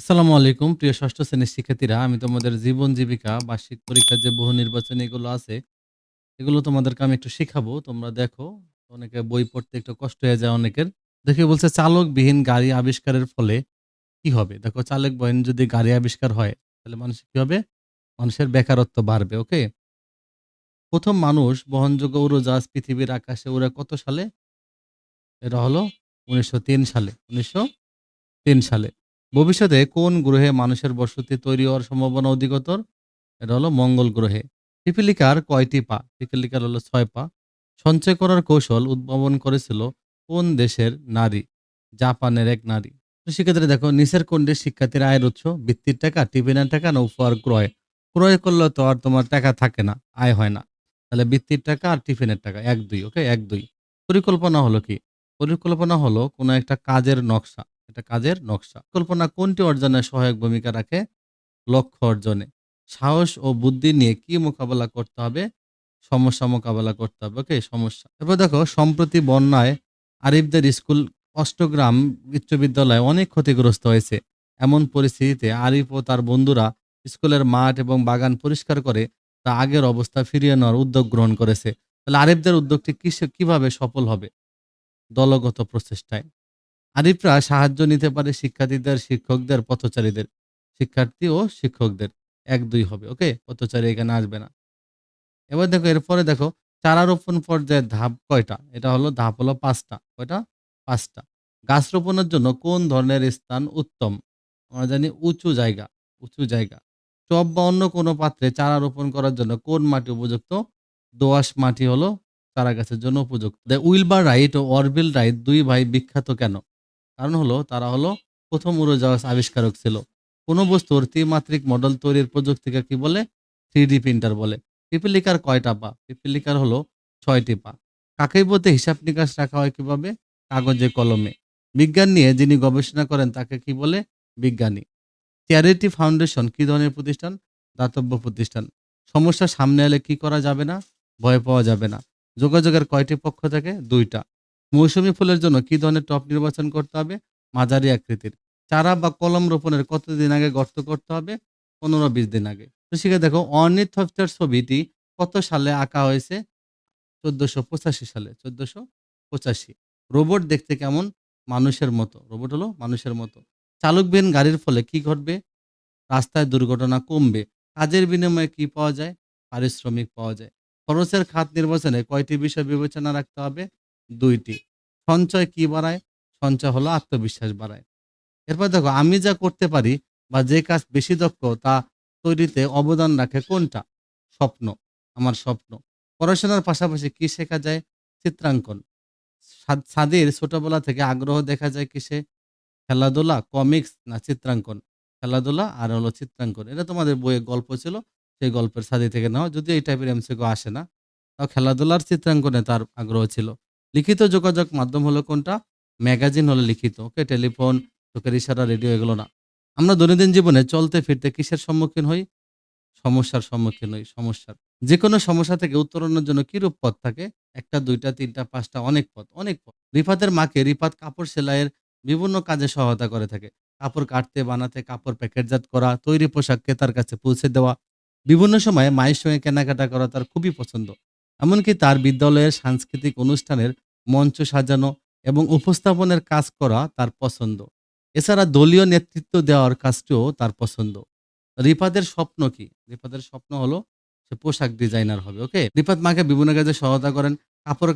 আসসালামু আলাইকুম, প্রিয় ষষ্ঠ শ্রেণির শিক্ষার্থীরা। আমি তোমাদের জীবন জীবিকা, বার্ষিক পরীক্ষার যে বহু নির্বাচনী এগুলো আছে, এগুলো তোমাদেরকে আমি একটু শিখাবো। তোমরা দেখো, অনেকে বই পড়তে একটু কষ্ট হয়ে যায় অনেকের। দেখে বলছে, চালকবিহীন গাড়ি আবিষ্কারের ফলে কি হবে? দেখো, চালকবিহীন যদি গাড়ি আবিষ্কার হয়, তাহলে মানুষ কি হবে? মানুষের বেকারত্ব বাড়বে, ওকে? প্রথম মানুষ বহনযোগ্য উড়োজাহাজ পৃথিবীর আকাশে উড়ে কত সালে? এটা হলো উনিশশো তিন সালে, উনিশশো তিন সালে। ভবিষ্যতে কোন গ্রহে মানুষের বসতি তৈরি হওয়ার সম্ভাবনা অধিকতর এটা হলো মঙ্গল গ্রহে। পিপিলিকার কয়টি পা? পিপিলিকার হলো ছয় পা। সঞ্চয় করার কৌশল উদ্ভাবন করেছিল কোন দেশের নারী? জাপানের এক নারী। শিক্ষার্থীরা দেখো, নিচের কোনটি শিক্ষার্থীর আয়ের উৎস? বৃত্তির টাকা, টিফিনের টাকা না উপহার ক্রয়? ক্রয় করলে তো আর তোমার টাকা থাকে না, আয় হয় না। তাহলে বৃত্তির টাকা আর টিফিনের টাকা, এক দুই ওকে এক দুই। পরিকল্পনা হলো কি? পরিকল্পনা হলো কোনো একটা কাজের নকশা। এটা কাজের নকশা। কল্পনা কোনটি অর্জনে সহায়ক ভূমিকা রাখে? লক্ষ্য অর্জনে। সাহস ও বুদ্ধি নিয়ে কি মোকাবেলা করতে হবে? সমস্যা মোকাবেলা করতে হবে। ওকে, সমস্যা। এরপর দেখো, সম্প্রতি বন্যায় আরিফদের স্কুল অষ্টগ্রাম উচ্চ বিদ্যালয় অনেক ক্ষতিগ্রস্ত হয়েছে। এমন পরিস্থিতিতে আরিফ ও তার বন্ধুরা স্কুলের মাঠ এবং বাগান পরিষ্কার করে তা আগের অবস্থা ফিরিয়ে নেওয়ার উদ্যোগ গ্রহণ করেছে। তাহলে আরিফদের উদ্যোগটি কিসে, কীভাবে সফল হবে? দলগত প্রচেষ্টায়। আরিফরা সাহায্য নিতে পারে শিক্ষার্থীদের, শিক্ষকদের, পথচারীদের। শিক্ষার্থী ও শিক্ষকদের এক দুই হবে, ওকে? পথচারী এখানে আসবে না। এবার দেখো, এরপরে দেখো চারা রোপণ পর্যায়ের ধাপ কয়টা? এটা হলো ধাপ হলো পাঁচটা। কয়টা? পাঁচটা। গাছ রোপণের জন্য কোন ধরনের স্থান উত্তম? আমরা জানি উঁচু জায়গা উঁচু জায়গা। টব বা অন্য কোনো পাত্রে চারা রোপণ করার জন্য কোন মাটি উপযুক্ত? দোআঁশ মাটি হলো চারা গাছের জন্য উপযুক্ত। দ্য উইলবার রাইট ও অরবিল রাইট দুই ভাই বিখ্যাত কেন? কারণ হলো তারা হলো প্রথম উড়োজাহাজ আবিষ্কারক ছিল। কোনো বস্তুর ত্রিমাত্রিক মডেল তৈরির প্রযুক্তিকে কি বলে? থ্রি প্রিন্টার বলে। পিপিলিকার কয়টা পা? পিপিলিকার হলো ছয়টি পা। কাকেই বলতে হিসাব নিকাশ রাখা হয় কীভাবে? কাগজে কলমে। বিজ্ঞান নিয়ে যিনি গবেষণা করেন তাকে কি বলে? বিজ্ঞানী। চ্যারিটি ফাউন্ডেশন কি ধরনের প্রতিষ্ঠান? দাতব্য প্রতিষ্ঠান। সমস্যা সামনে এলে কি করা যাবে না? ভয় পাওয়া যাবে না। যোগাযোগের কয়টি পক্ষ থাকে? দুইটা। মৌসুমী ফুলের জন্য কি ধরনের টপ নির্বাচন করতে হবে? মাঝারি আকৃতির। চারা বা কলম রোপণের কতদিন আগে গর্ত করতে হবে? পনেরো বিশ দিন আগে। তো শিখে দেখো অর্নিথ হফটার ছবিটি কত সালে আঁকা হয়েছে? চোদ্দশো পঁচাশি সালে, চোদ্দশো পঁচাশি। রোবট দেখতে কেমন? মানুষের মতো। রোবট হলো মানুষের মতো। চালকবিহীন গাড়ির ফলে কি ঘটবে? রাস্তায় দুর্ঘটনা কমবে। কাজের বিনিময়ে কি পাওয়া যায়? পারিশ্রমিক পাওয়া যায়। খরচের খাত নির্বাচনে কয়টি বিষয় বিবেচনা রাখতে হবে? দুইটি। সঞ্চয় কি বাড়ায়? সঞ্চয় হলো আত্মবিশ্বাস বাড়ায়। এরপর দেখো, আমি যা করতে পারি বা যে কাজ বেশি দক্ষ, তা তৈরিতে অবদান রাখে কোনটা? স্বপ্ন, আমার স্বপ্ন। পড়াশোনার পাশাপাশি কি শেখা যায়? চিত্রাঙ্কন। সাদ- সাদির ছোটবেলা থেকে আগ্রহ দেখা যায় কিসে? খেলাধুলা, কমিক্স না চিত্রাঙ্কন? খেলাধুলা আর হলো চিত্রাঙ্কন। এটা তোমাদের বইয়ে গল্প ছিল, সেই গল্পের সাদি থেকে নেওয়া যদিও এই টাইপের এমসিকিউ আসে না, তাও খেলাধুলার চিত্রাঙ্কনে তার আগ্রহ ছিল। লিখিত যোগাযোগ মাধ্যম হলো কোনটা? ম্যাগাজিন হলো লিখিত, ওকে? টেলিফোন, চোখের ইশারা, রেডিও, এগুলো না। আমরা দৈনন্দিন জীবনে চলতে ফিরতে কিসের সম্মুখীন হই? সমস্যার সম্মুখীন হই, সমস্যার। যে কোনো সমস্যা থেকে উত্তরণের জন্য কি রূপ পথ থাকে? একটা, দুইটা, তিনটা, পাঁচটা, অনেক পথ অনেক পথ। রিফাতের মাকে রিফাত কাপড় সেলাইয়ের বিভিন্ন কাজে সহায়তা করে থাকে। কাপড় কাটতে, বানাতে, কাপড় প্যাকেটজাত করা, তৈরি পোশাক ক্রেতার কাছে পৌঁছে দেওয়া। বিভিন্ন সময়ে মায়ের সঙ্গে কেনাকাটা করা তার খুবই পছন্দ। এমনকি তার বিদ্যালয়ের সাংস্কৃতিক অনুষ্ঠানের মঞ্চ সাজানো এবং উপস্থাপনের কাজ করা তার পছন্দ। এছাড়া দলীয় নেতৃত্ব দেওয়ার কাজটিও তার পছন্দ। রিপাদের স্বপ্ন কি? রিপাদের স্বপ্ন হলো সে পোশাক ডিজাইনার হবে, ওকে? রিফাত মাকে বিভিন্ন কাজে সহায়তা করেন। কাপড়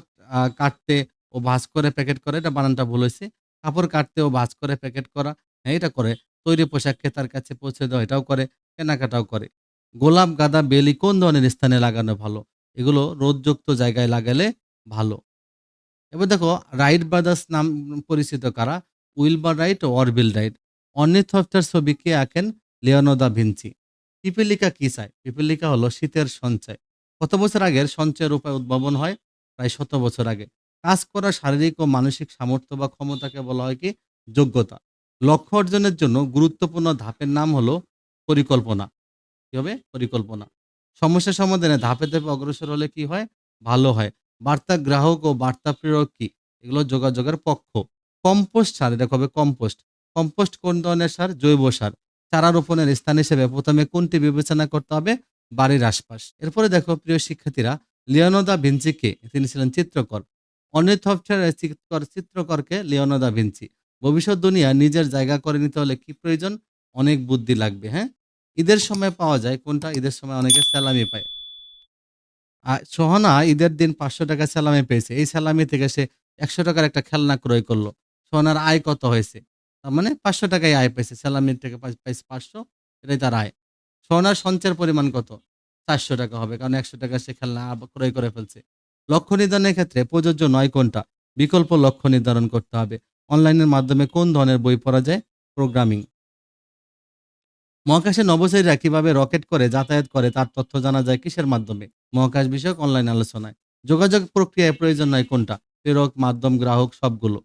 কাটতে ও ভাঁজ করে প্যাকেট করে, এটা বানানটা ভুল হয়েছে। কাপড় কাটতে ও ভাঁজ করে প্যাকেট করা হ্যাঁ এটা করে। তৈরি পোশাক ক্রেতার কাছে পৌঁছে দেওয়া, এটাও করে, কেনাকাটাও করে। গোলাপ, গাঁদা, বেলি কোন ধরনের স্থানে লাগানো ভালো? এগুলো রোদযুক্ত জায়গায় লাগালে ভালো। এবার দেখো রাইট ব্রাদার্স নাম পরিচিত কারা? উইলবার রাইট ও অরবিল রাইট। অর্নিথফটার ছবি কে আঁকেন? লিওনো দা ভিঞ্চি পিপিলিকা কি চায়? পিপিলিকা হলো শীতের সঞ্চয়। কত বছর আগের সঞ্চয়ের উপায় উদ্ভাবন হয়? প্রায় শত বছর আগে। কাজ করা শারীরিক ও মানসিক সামর্থ্য বা ক্ষমতাকে বলা হয় কি? যোগ্যতা। লক্ষ্য অর্জনের জন্য গুরুত্বপূর্ণ ধাপের নাম হলো পরিকল্পনা। কি হবে? পরিকল্পনা। সমস্যা সমাধানে ধাপে ধাপে অগ্রসর হলে কি হয়? ভালো হয়। বার্তা গ্রাহক ও বার্তা প্রেরক কি এগুলো যোগাযোগের পক্ষ। কম্পোস্ট সার, এটা হবে কম্পোস্ট? কম্পোস্ট কোন ধরনের সার? জৈব সার। চারা রোপণের স্থান হিসেবে প্রথমে কোনটি বিবেচনা করতে হবে? বাড়ির আশপাশ। এরপরে দেখো, প্রিয় শিক্ষার্থীরা লিওনো দা ভিঞ্চিকে, তিনি ছিলেন চিত্রকর। অনিত চিত্রকর চিত্রকরকে লিওনো দা ভিঞ্চি। ভবিষ্যৎ দুনিয়া নিজের জায়গা করে নিতে হলে কি প্রয়োজন? অনেক বুদ্ধি লাগবে হ্যাঁ? ঈদের সময় পাওয়া যায়, কোনটা? ঈদের সময় অনেকে স্যালামি পায়। আর সোহানা ঈদের দিন পাঁচশো টাকা স্যালামি পেয়েছে। এই স্যালামি থেকে সে একশো টাকার একটা খেলনা ক্রয় করল। সোহানার আয় কত হয়েছে? তার মানে পাঁচশো টাকায় আয় পেয়েছে। স্যালামির থেকে পাই- পাইছে পাঁচশো, এটাই তার আয়। সোহানার সঞ্চয়ের পরিমাণ কত? চারশো টাকা হবে, কারণ একশো টাকা সে খেলনা ক্রয় করে ফেলছে। লক্ষ্য নির্ধারণের ক্ষেত্রে প্রযোজ্য নয় কোনটা? বিকল্প লক্ষ্য নির্ধারণ করতে হবে। অনলাইনের মাধ্যমে কোন ধরনের বই পড়া যায়? প্রোগ্রামিং। মহাকাশে নভোচারীরা কীভাবে রকেট করে যাতায়াত করে তার তথ্য জানা যায় কিসের মাধ্যমে? মহাকাশ বিষয়ক অনলাইন আলোচনায়। যোগাযোগ প্রক্রিয়ায় প্রয়োজন নয় কোনটা, প্রেরক, মাধ্যম, গ্রাহক, সবগুলো।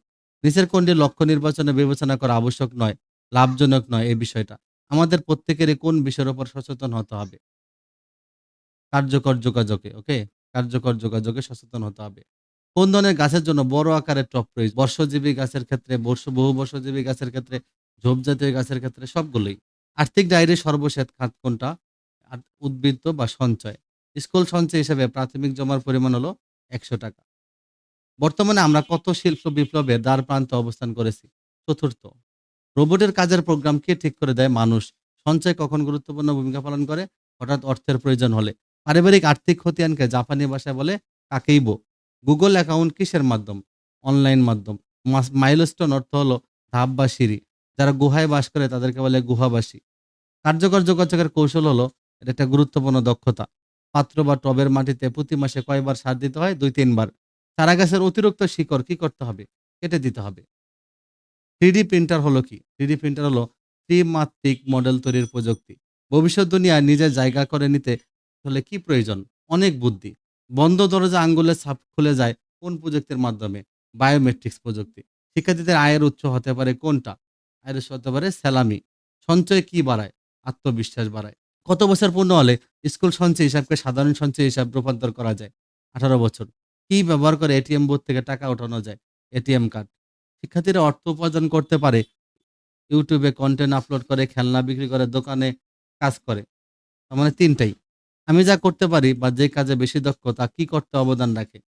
নিচের কোনটি লক্ষ্য নির্বাচনে বিবেচনা করা আবশ্যক নয়, লাভজনক নয় এই বিষয়টা। আমাদের প্রত্যেকেরই কোন বিষয়ের উপর সচেতন হতে হবে? কার্যকর যোগাযোগে ওকে কার্যকর যোগাযোগে সচেতন হতে হবে। কোন ধরনের গাছের জন্য বড় আকারের টপ প্রয়োজন? বর্ষজীবী গাছের ক্ষেত্রে, বর্ষ, বহু বর্ষজীবী গাছের ক্ষেত্রে, ঝোপজাতীয় গাছের ক্ষেত্রে সবগুলোই। আর্থিক ডায়েরির সর্বশেষ খাত কোনটা? উদ্বৃত্ত বা সঞ্চয়। স্কুল সঞ্চয় হিসেবে প্রাথমিক জমার পরিমাণ হলো একশো টাকা। বর্তমানে আমরা কত শিল্প বিপ্লবের দ্বার প্রান্তে অবস্থান করেছি? চতুর্থ, রোবটের কাজের প্রোগ্রাম কে ঠিক করে দেয় মানুষ? সঞ্চয় কখন গুরুত্বপূর্ণ ভূমিকা পালন করে? হঠাৎ অর্থের প্রয়োজন হলে। পারিবারিক আর্থিক খতিয়ানকে জাপানি ভাষায় বলে কাকেইবো। গুগল অ্যাকাউন্ট কিসের মাধ্যম? অনলাইন মাধ্যম। মাইলস্টোন অর্থ হলো ধাপ বা সিঁড়ি। যারা গুহায় বাস করে তাদেরকে বলে গুহাবাসী। কার্যকর যোগাযোগের কৌশল হলো, এটা একটা গুরুত্বপূর্ণ দক্ষতা। পাত্র বা টবের মাটিতে প্রতি মাসে কয়বার সার দিতে হয়? দুই, তিনবার। চারা গাছের অতিরিক্ত শিকড় কি করতে হবে? কেটে দিতে হবে। থ্রিডি প্রিন্টার হলো কি? থ্রিডি প্রিন্টার হলো ত্রিমাত্রিক মডেল তৈরির প্রযুক্তি। ভবিষ্যৎ দুনিয়ায় নিজের জায়গা করে নিতে হলে কি প্রয়োজন? অনেক বুদ্ধি। বন্ধ দরজা আঙ্গুলের ছাপ খুলে যায় কোন প্রযুক্তির মাধ্যমে? বায়োমেট্রিক্স প্রযুক্তি। শিক্ষার্থীদের আয়ের উৎস হতে পারে কোনটা? আয়ের হতে পারে স্যালামি। সঞ্চয় কি বাড়ায়? আত্মবিশ্বাস বাড়ায়। কত বছর পূর্ণ হলে স্কুল সঞ্চয় হিসাবকে সাধারণ সঞ্চয় হিসাব রূপান্তর করা যায়? আঠারো বছর। কি ব্যবহার করে এটিএম বুথ থেকে টাকা ওঠানো যায়? ATM card. শিক্ষার্থীরা অর্থ উপার্জন করতে পারে। ইউটিউবে কন্টেন্ট আপলোড করে, খেলনা বিক্রি করে, দোকানে কাজ করে। মানে তিনটাই। আমি যা করতে পারি বা যে কাজে বেশি দক্ষ তা কি করতে অবদান রাখে?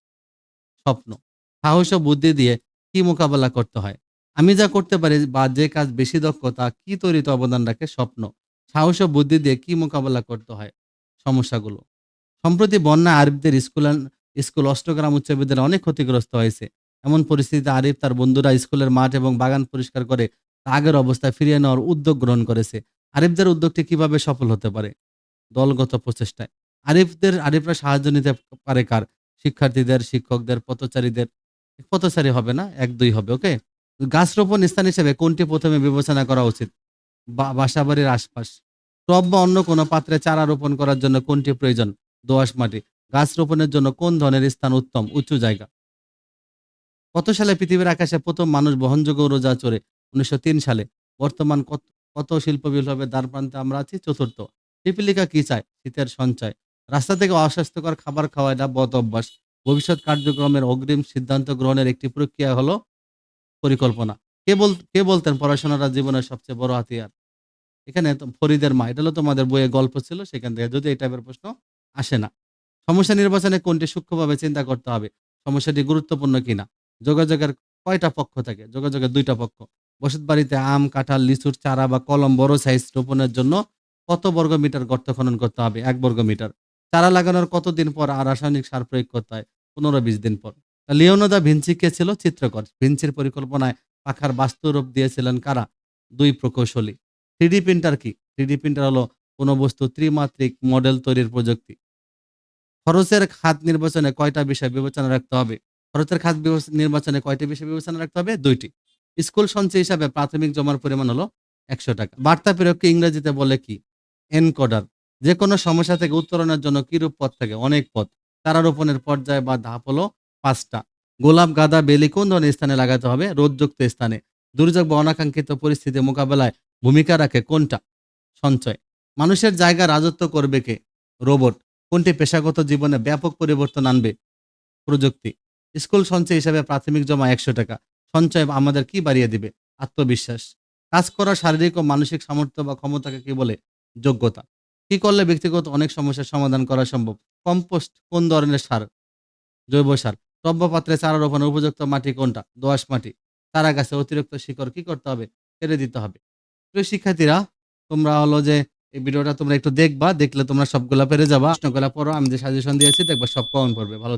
স্বপ্ন। সাহস ও বুদ্ধি দিয়ে কি মোকাবেলা করতে হয়? আমি যা করতে পারি বা যে কাজ বেশি দক্ষতা, কি তৈরিতে অবদান রাখে স্বপ্ন? সাহস ও বুদ্ধি দিয়ে কি মোকাবেলা করতে হয় সমস্যাগুলো? সম্প্রতি বন্যা আরিফদের স্কুল স্কুল অষ্টগ্রাম উচ্চ বিদ্যালয় অনেক ক্ষতিগ্রস্ত হয়েছে। এমন পরিস্থিতিতে আরিফ তার বন্ধুরা স্কুলের মাঠ এবং বাগান পরিষ্কার করে তা আগের অবস্থায় ফিরিয়ে নেওয়ার উদ্যোগ গ্রহণ করেছে। আরিফদের উদ্যোগটি কীভাবে সফল হতে পারে? দলগত প্রচেষ্টায়। আরিফদের, আরিফরা সাহায্য নিতে পারে কার? শিক্ষার্থীদের, শিক্ষকদের, পথচারীদের, পথচারী হবে না? এক দুই হবে, ওকে? গাছ রোপণ স্থান হিসেবে কোনটি প্রথমে বিবেচনা করা উচিত? বা- বাসাবাড়ির আশপাশ। টব বা অন্য কোনো পাত্রে চারা রোপণ করার জন্য কোনটি প্রয়োজন? দোআঁশ মাটি। গাছ রোপণের জন্য কোন ধরনের স্থান উত্তম? উঁচু জায়গা। কত সালে পৃথিবীর আকাশে প্রথম মানুষ বহনযোগ্য রোজা চড়ে? উনিশশো তিন সালে। বর্তমান কত কত শিল্প বিপ্লবের দ্বার প্রান্তে আমরা আছি, চতুর্থ। পিপিলিকা কি চায়? শীতের সঞ্চয়। রাস্তা থেকে অস্বাস্থ্যকর খাবার খাওয়া এটা বদ অভ্যাস। ভবিষ্যৎ কার্যক্রমের অগ্রিম সিদ্ধান্ত গ্রহণের একটি প্রক্রিয়া হলো পরিকল্পনা। কে বল, কে বলতেন পড়াশোনাটা জীবনের সবচেয়ে বড় হাতিয়ার? এখানে ফরিদের মা, এটা হলো তোমাদের বইয়ে গল্প ছিল, সেখান থেকে যদি এই টাইপের প্রশ্ন আসে না। সমস্যা নির্বাচনে কোনটি সূক্ষ্মভাবে চিন্তা করতে হবে? সমস্যাটি গুরুত্বপূর্ণ কিনা? যোগাযোগের কয়টা পক্ষ থাকে? যোগাযোগের দুইটা পক্ষ। বসত বাড়িতে আম, কাঁঠাল, লিচুর চারা বা কলম বড় সাইজ রোপণের জন্য কত বর্গ মিটার গর্ত খনন করতে হবে? এক বর্গ মিটার। চারা লাগানোর কতদিন পর আর রাসায়নিক সার প্রয়োগ করতে হয়? পনেরো, বিশ দিন পর। লিওনোদা ভিঞ্চি কে ছিল? চিত্রকর। ভিঞ্চির পরিকল্পনায় পাখার বাস্তুরূপ দিয়েছিলেন কারা? দুই প্রকৌশলী। থ্রিডি প্রিন্টার কি? থ্রিডি প্রিন্টার হলো কোনো বস্তু ত্রিমাত্রিক মডেল তৈরির প্রযুক্তি। খরচের খাত নির্বাচনে কয়টা বিষয় বিবেচনা রাখতে হবে? খরচের খাত নির্বাচনে কয়টি বিষয় বিবেচনা রাখতে হবে? দুইটি। স্কুল সঞ্চয় হিসাবে প্রাথমিক জমার পরিমাণ হলো একশো টাকা। বার্তা প্রেরককে ইংরেজিতে বলে কি? এনকোডার। যে কোনো সমস্যা থেকে উত্তরণের জন্য কিরূপ পথ থাকে? অনেক পথ। চারা রোপণের পর্যায় বা ধাপ হলো পাঁচটা। গোলাপ, গাঁদা, বেলি কোন ধরনের স্থানে লাগাতে হবে? রোদযুক্ত স্থানে। দুর্যোগ বা অনাকাঙ্ক্ষিত পরিস্থিতি মোকাবেলায় ভূমিকা রাখে কোনটা? সঞ্চয়। মানুষের জায়গা রাজত্ব করবে কে? রোবট। কোনটি পেশাগত জীবনে ব্যাপক পরিবর্তন আনবে? প্রযুক্তি। স্কুল সঞ্চয় হিসাবে প্রাথমিক জমা একশো টাকা। সঞ্চয় আমাদের কি বাড়িয়ে দিবে? আত্মবিশ্বাস। কাজ করার শারীরিক ও মানসিক সামর্থ্য বা ক্ষমতাকে কি বলে? যোগ্যতা। কি করলে ব্যক্তিগত অনেক সমস্যার সমাধান করা সম্ভব? কম্পোস্ট কোন ধরনের সার? জৈব সার। টব্য পাত্রে চারা রোপণের উপযুক্ত মাটি কোনটা? দোআঁশ মাটি। চারা গাছে অতিরিক্ত শিকড় কি করতে হবে? কেটে দিতে হবে। প্রিয় শিক্ষার্থীরা, তোমরা হলো যে এই ভিডিওটা তোমরা একটু দেখবা, দেখলে তোমরা সবগুলা পেরে যাবা। প্রশ্নগুলা পড়ো, আমি যে সাজেশন দিয়েছি, দেখবা সব কমন পড়বে। ভালো